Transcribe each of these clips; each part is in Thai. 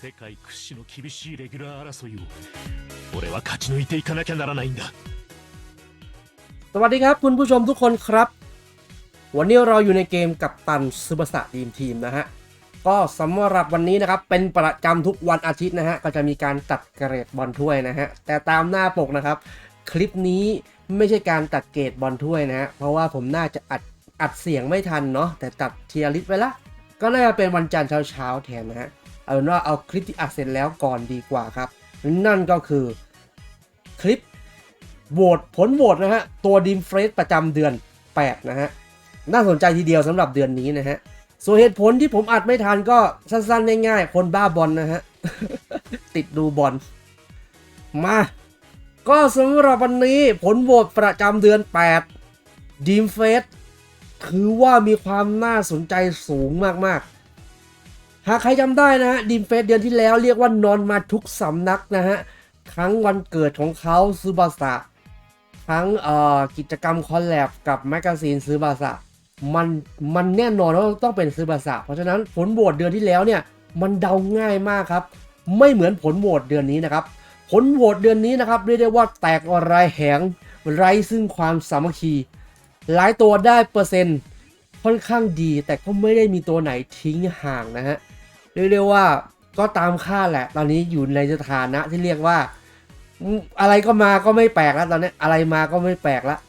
世界屈指の厳しいレギュラー争いを俺は勝ち抜いていかなきゃならないんだ สวัสดีครับคุณผู้ชมทุกคนครับ วันนี้เราอยู่ในเกมกับตันซูเปอร์สตาร์ทีมทีมนะฮะ ก็สำหรับวันนี้นะครับ เป็นประจำทุกวันอาทิตย์นะฮะ ก็จะมีการตัดเกรดบอลถ้วยนะฮะ แต่ตามหน้าปกนะครับ คลิปนี้ไม่ใช่การตัดเกรดบอลถ้วยนะฮะ เพราะว่าผมน่าจะอัดอัดเสียงไม่ทันเนาะ แต่ตัดเทียร์ลิสต์ไว้ละ ก็น่าจะเป็นวันจันทร์เช้าๆแทนนะฮะ เอาเป็นว่าเอาคลิปที่อัดเสร็จแล้วก่อนดีกว่าครับ นั่นก็คือคลิปโหวตผลโหวตนะฮะ ตัวดีมเฟรสประจำเดือน 8 นะฮะ น่าสนใจทีเดียวสำหรับเดือนนี้นะฮะ ส่วนเหตุผลที่ผมอัดไม่ทันก็สั้นๆ ง่ายๆ คนบ้าบอลนะฮะ ติดดูบอลมา ก็สำหรับวันนี้ผลโหวตประจำเดือน 8ดีมเฟสถือว่ามีความน่าสนใจสูงมากๆ หากใครจำได้นะฮะดีมเฟสเดือนที่แล้วเรียกว่านอนมาทุกสำนักนะฮะทั้งวันเกิดของเขาซูบาสะทั้งกิจกรรมคอลแลบกับแมกกาซีนซื้อบาสะมันมันแน่นอนว่าต้องเป็นซื้อบาสะเพราะฉะนั้นผลโหวตเดือนที่แล้วเนี่ยมันเดาง่ายมากครับ ไม่เหมือนผลโหวตเดือนนี้นะครับ ผลโหวตเดือนนี้นะครับเรียกได้ว่าแตกรายแหงไร้ซึ่งความสามัคคี หลายตัวได้เปอร์เซ็นต์ค่อนข้างดีแต่ก็ไม่ได้มีตัวไหนทิ้งห่างนะฮะ เรียกว่าก็ตามคาดแหละ ตอนนี้อยู่ในสถานะที่เรียกว่า อะไรก็มาก็ไม่แปลกแล้วตอนนี้อะไรมาก็ไม่แปลกแล้ว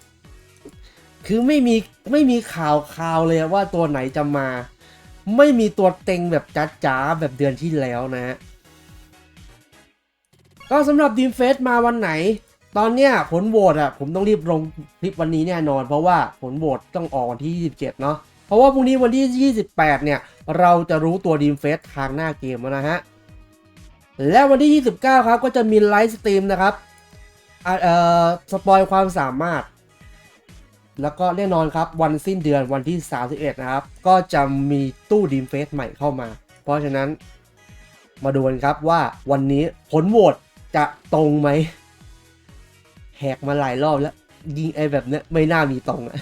คือไม่มีไม่มีข่าวข่าวเลยว่าตัวไหนจะมา ไม่มีตัวเต็งแบบจ๋าๆแบบเดือนที่แล้วนะฮะก็สำหรับดีมเฟสมาวันไหน ตอนเนี้ยผลโหวตอะผมต้องรีบลงคลิปวันนี้แน่นอน เพราะว่าผลโหวตต้องออกวันที่ 27 เนาะ ราะว่าพรุ่งนี้วันที่ 28 เนี่ย เราจะรู้ตัวดีมเฟสทางหน้าเกมแล้วนะฮะ และวันที่ 29 ครับ ก็จะมีไลฟ์สตรีมนะครับเอ่อสปอยความสามารถ แล้วก็แน่นอนครับ วันสิ้นเดือนวันที่ 31 นะครับ ก็จะมีตู้ดีมเฟสใหม่เข้ามา เพราะฉะนั้นมาดูกันครับว่าวันนี้ผลโหวตจะตรงไหมแหกมาหลายรอบแล้ว ยิงไอ้แบบเนี้ยไม่น่ามีตรงอะ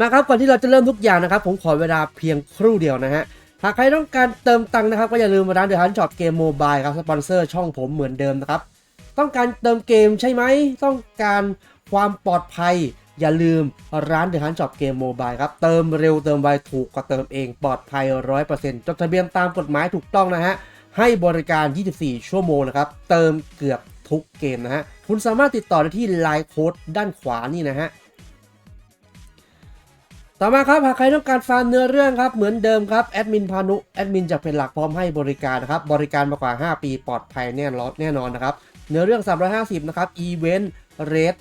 มาครับก่อนที่เราจะเริ่มทุกอย่างนะครับ ผมขอเวลาเพียงครู่เดียวนะฮะหากใครต้องการเติมตังค์นะครับ ก็อย่าลืมร้านเดอะฮันช็อปเกมโมบายครับสปอนเซอร์ช่องผมเหมือนเดิมนะครับ ต้องการเติมเกมใช่ไหม ต้องการความปลอดภัย อย่าลืมร้านเดอะฮันช็อปเกมโมบายครับ เติมเร็วเติมไวถูกกว่าเติมเองปลอดภัย 100%จดทะเบียนตามกฎหมายถูกต้องนะฮะให้บริการ 24 ชั่วโมงนะครับ เติมเกือบทุกเกมนะฮะคุณสามารถติดต่อได้ที่ไลน์โค้ดด้านขวานี่นะฮะ ต่อมาครับหากใครต้องการฟาร์มเนื้อเรื่องครับเหมือนเดิมครับแอดมินพานุแอดมินจะเป็นหลักพร้อมให้บริการนะครับบริการมากว่า 5 ปีปลอดภัยแน่นอนแน่นอนนะครับเนื้อเรื่อง 350 นะครับอีเวนต์เรท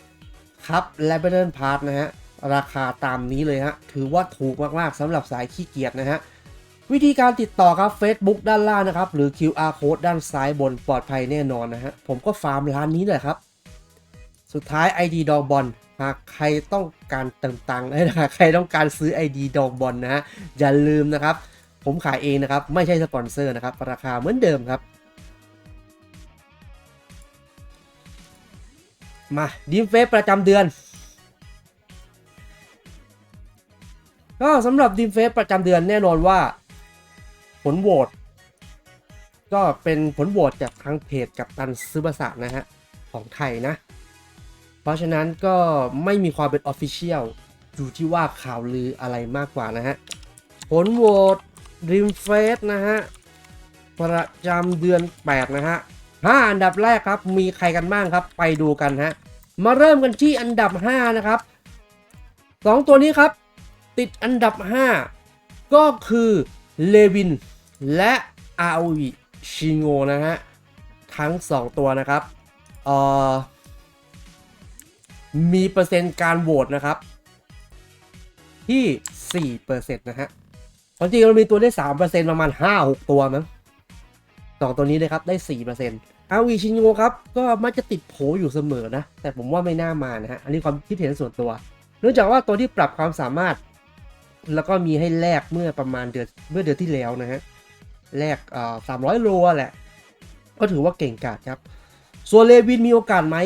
ครับและเบเดินพาร์ทนะฮะราคาตามนี้เลยฮะถือว่าถูกมากๆสำหรับสายขี้เกียจนะฮะวิธีการติดต่อครับ Facebook ด้านล่างนะครับ หรือ QR code ด้านซ้ายบนปลอดภัยแน่นอนนะฮะผมก็ฟาร์มร้านนี้เลยครับ สุดท้าย ID ดอกบอล หากใครต้องการเติมตังค์เอ้ยหากใครต้องการซื้อ ID ดอกบอลนะฮะอย่าลืมนะครับ ผมขายเองนะครับ ไม่ใช่สปอนเซอร์นะครับ ราคาเหมือนเดิมครับ มาดีมเฟสประจำเดือน ก็สำหรับดีมเฟสประจำเดือนแน่นอนว่า ผลโหวตก็เป็นผลโหวตจากทางเพจกับตันซึบาสะนะฮะ ของไทยนะ เพราะฉะนั้นก็ไม่มีความเป็นออฟฟิเชียลอยู่ที่ว่าข่าวลืออะไรมากกว่านะฮะ ผลโหวตริมเฟสนะฮะ ประจำเดือน 8 นะฮะห้าอันดับแรกครับ มีใครกันบ้างครับ ไปดูกันฮะ มาเริ่มกันที่อันดับ 5 นะครับสองตัวนี้ครับ ติดอันดับ 5 ก็คือเลวินและอาวิชิโงนะฮะ ทั้ง 2 ตัวนะครับ เอ่อ มีเปอร์เซ็นต์การโหวตนะครับ ที่4%นต์นะฮะความจริงเรามีตัวได้3%ปอร์เซ็นต์ประมาณ5-6ตัวมั้งสองตัวนี้เลยครับได้4%อร์เซ็นต์อาวีชินโงครับ ก็มักจะติดโผอยู่เสมอนะ แต่ผมว่าไม่น่ามานะฮะ อันนี้ความคิดเห็นส่วนตัว เนื่องจากว่าตัวที่ปรับความสามารถ แล้วก็มีให้แลกเมื่อประมาณเดือนเมื่อเดือนที่แล้วนะฮะแลกเอ่อ300โลแหละ ก็ถือว่าเก่งกาจครับ ส่วนเลวินมีโอกาสไหม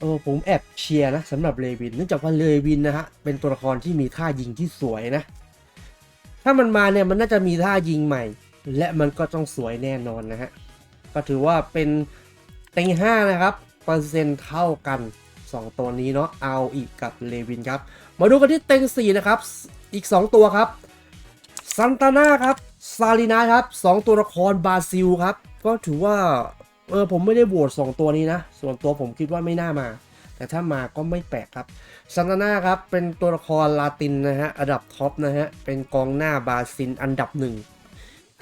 เออผมแอบเชียร์นะสำหรับเลวินเนื่องจากว่าเลวินนะฮะเป็นตัวละครที่มีท่ายิงที่สวยนะ ถ้ามันมาเนี่ยมันน่าจะมีท่ายิงใหม่ และมันก็ต้องสวยแน่นอนนะฮะก็ถือว่าเป็นเต็งห้านะครับเปอร์เซ็นต์เท่ากัน 2 ตัวนี้เนาะเอาอีกกับเลวินครับ มาดูกันที่เต็ง4นะครับอีก 2 ตัวครับซันตาน่าครับซาลินาครับ 2 ตัวละครบราซิลครับ ก็ถือว่า เออผมไม่ได้โหวต2ตัวนี้นะ ส่วนตัวผมคิดว่าไม่น่ามา แต่ถ้ามาก็ไม่แปลกครับซันตาน่าครับ เป็นตัวละครลาตินนะฮะอันดับท็อปนะฮะ เป็นกองหน้าบราซิลอันดับหนึ่ง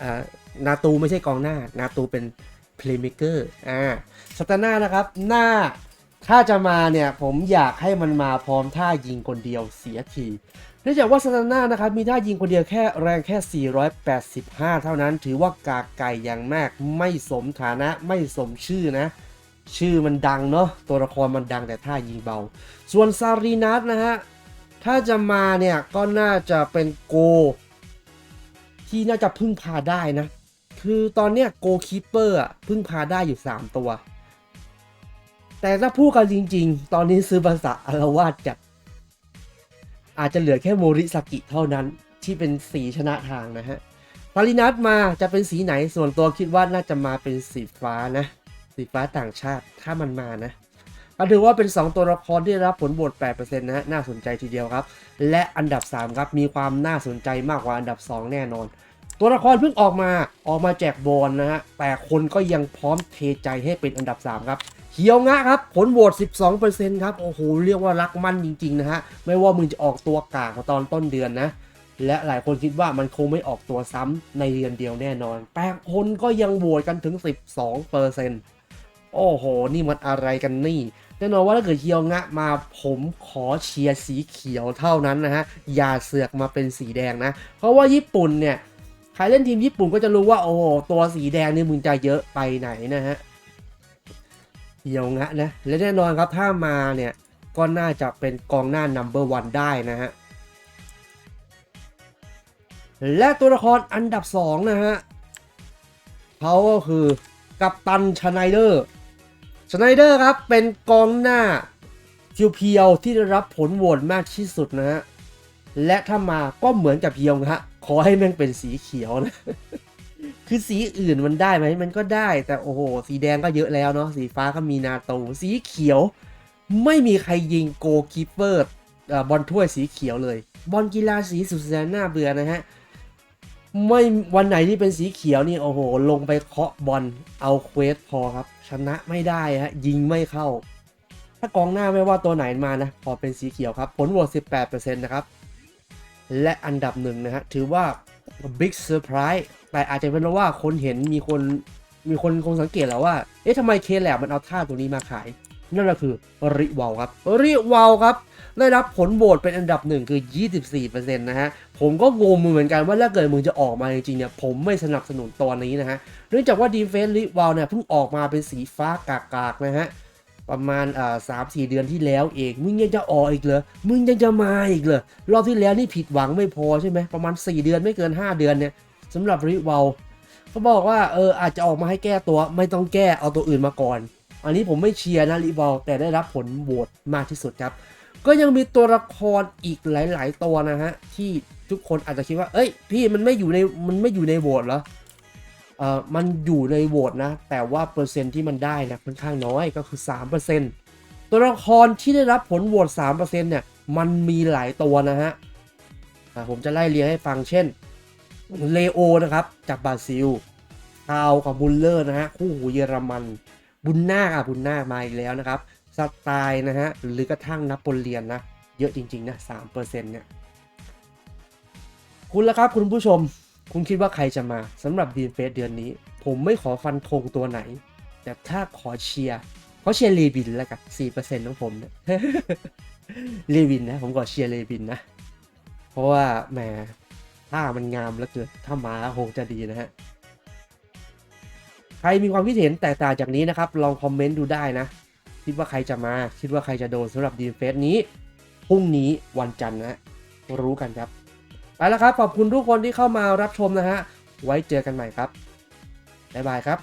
อ่านาตูไม่ใช่กองหน้า นาตูเป็น playmaker อ่าซันตาน่านะครับ หน้าถ้าจะมาเนี่ยผมอยากให้มันมาพร้อมท่ายิงคนเดียวเสียที นื่องจากว่าซันตาน่านะครับมีท่ายิงคนเดียวแค่แรงแค่ 485 เท่านั้น ถือว่ากากไก่อย่างมากไม่สมฐานะไม่สมชื่อนะ ชื่อมันดังเนาะตัวละครมันดังแต่ท่ายิงเบา ส่วนซารีนัสนะฮะ ถ้าจะมาเนี่ยก็น่าจะเป็นโก ที่น่าจะพึ่งพาได้นะ คือตอนเนี้ยโกคีเปอร์อะพึ่งพาได้อยู่ 3 ตัว แต่ถ้าพูดกันจริง ๆ ตอนนี้ซื้อภาษาอารวาสจัด อาจจะเหลือแค่โมริสกิเท่านั้นที่เป็นสีชนะทางนะฮะปารินัทมาจะเป็นสีไหนส่วนตัวคิดว่าน่าจะมาเป็นสีฟ้านะ สีฟ้าต่างชาติถ้ามันมานะก็ถือว่าเป็น 2 ตัวละครที่รับผลโหวต8%นะฮะน่าสนใจทีเดียวครับ และอันดับ 3 ครับ มีความน่าสนใจมากกว่าอันดับ 2 แน่นอน ตัวละครเพิ่งออกมาออกมาแจกบอลนะฮะ แต่คนก็ยังพร้อมเทใจให้เป็นอันดับ 3 ครับ เฮียวงะครับ ผลโหวต 12%ครับ โอ้โห เรียกว่ารักมั่นจริง ๆ นะฮะ ไม่ว่ามึงจะออกตัวกากกว่าตอนต้นเดือนนะ และหลายคนคิดว่ามันคงไม่ออกตัวซ้ำในเดือนเดียวแน่นอนแต่คนก็ยังโหวตกันถึง 12%โอ้โห นี่มันอะไรกันนี่ แน่นอนว่าถ้าเกิดเฮียวงะมาผมขอเชียร์สีเขียวเท่านั้นนะฮะ อย่าเสือกมาเป็นสีแดงนะ เพราะว่าญี่ปุ่นเนี่ย ใครเล่นทีมญี่ปุ่นก็จะรู้ว่า โอ้โห ตัวสีแดงนี่มึงจะเยอะไปไหนนะฮะ เฮียวงะนะ และแน่นอนครับถ้ามาเนี่ย ก็น่าจะเป็นกองหน้านัมเบอร์วันได้นะฮะ และตัวละครอันดับ 2 นะฮะเขาก็คือกัปตันชไนเดอร์ชไนเดอร์ครับเป็นกองหน้าเพียวๆที่ได้รับผลโหวตมากที่สุดนะฮะ และถ้ามาก็เหมือนกับเพียวนะฮะ ขอให้แม่งเป็นสีเขียวนะ คือสีอื่นมันได้ไหมมันก็ได้ แต่โอ้โห สีแดงก็เยอะแล้วเนาะสีฟ้าก็มีนาโตสีเขียว ไม่มีใครยิงโกคีเปอร์บอลถ้วยสีเขียวเลย บอลกีฬาสีสุดแสนน่าเบื่อนะฮะไม่วันไหนที่เป็นสีเขียวนี่โอ้โห ลงไปเคาะบอลเอาเควสพอครับ ชนะไม่ได้ฮะยิงไม่เข้า ถ้ากองหน้าไม่ว่าตัวไหนมานะพอเป็นสีเขียวครับ ผลโหวต18%นะครับ และอันดับหนึ่งนะฮะถือว่า Big Surprise แต่อาจจะเป็นเพราะว่าคนเห็นมีคนมีคนคงสังเกตแล้วว่า เอ๊ะทำไมเคแลบมันเอาท่าตัวนี้มาขาย นั่นก็คือริวอลครับริวอลครับ ได้รับผลโหวตเป็นอันดับหนึ่งคือ 24%นะฮะ ผมก็งงเหมือนกันว่าถ้าเกิดมึงจะออกมาจริงๆเนี่ย ผมไม่สนับสนุนตัวนี้นะฮะ เนื่องจากว่าดีเฟนส์ริวอลเนี่ยเพิ่งออกมาเป็นสีฟ้ากากๆนะฮะ ประมาณอ่าสามสี่เดือนที่แล้วเองมึงยังจะออกอีกเหรอมึงยังจะมาอีกเหรอรอบที่แล้วนี่ผิดหวังไม่พอใช่ไหมประมาณ 4 เดือนไม่เกิน 5 เดือนเนี่ยสำหรับริวอลเขาบอกว่าเอออาจจะออกมาให้แก้ตัวไม่ต้องแก้เอาตัวอื่นมาก่อน อันนี้ผมไม่เชียร์นะริวอลแต่ได้รับผลโหวตมากที่สุดครับ ก็ยังมีตัวละครอีกหลาย ๆ ตัวนะฮะที่ทุกคนอาจจะคิดว่า เอ้ย พี่มันไม่อยู่ในมันไม่อยู่ในโหวตเหรอ เอ่อมันอยู่ในโหวตนะ แต่ว่าเปอร์เซ็นต์ที่มันได้นะค่อนข้างน้อยก็คือ 3%ตัวละครที่ได้รับผลโหวต3%เนี่ยมันมีหลายตัวนะฮะผมจะไล่เรียงให้ฟังเช่นเลโอนะครับ จากบราซิลคาวกับบุลเลอร์นะฮะคู่หูเยอรมัน บุญนาคอะบุญนาคมาอีกแล้วนะครับสไตล์นะฮะหรือกระทั่งนโปเลียนนะ เยอะจริง ๆ นะ3%เนี่ย คุณละครับคุณผู้ชม คุณคิดว่าใครจะมาสำหรับดีนเฟสเดือนนี้ ผมไม่ขอฟันธงตัวไหน แต่ถ้าขอเชียร์ขอเชียร์เลวินแล้วกันสี่เปอร์เซ็นต์ของผมเนี่ยเลวินนะ ผมขอเชียร์เลวินนะ เพราะว่าแหมถ้ามันงามแล้วเกิดถ้ามาคงจะดีนะฮะใครมีความคิดเห็นแตกต่างจากนี้นะครับ ลองคอมเมนต์ดูได้นะ คิดว่าใครจะมา คิดว่าใครจะโดนสำหรับดีนเฟสนี้พรุ่งนี้วันจันทร์นะ รู้กันครับ ไปแล้วครับขอบคุณทุกคนที่เข้ามารับชมนะฮะไว้เจอกันใหม่ครับบ๊ายบายครับ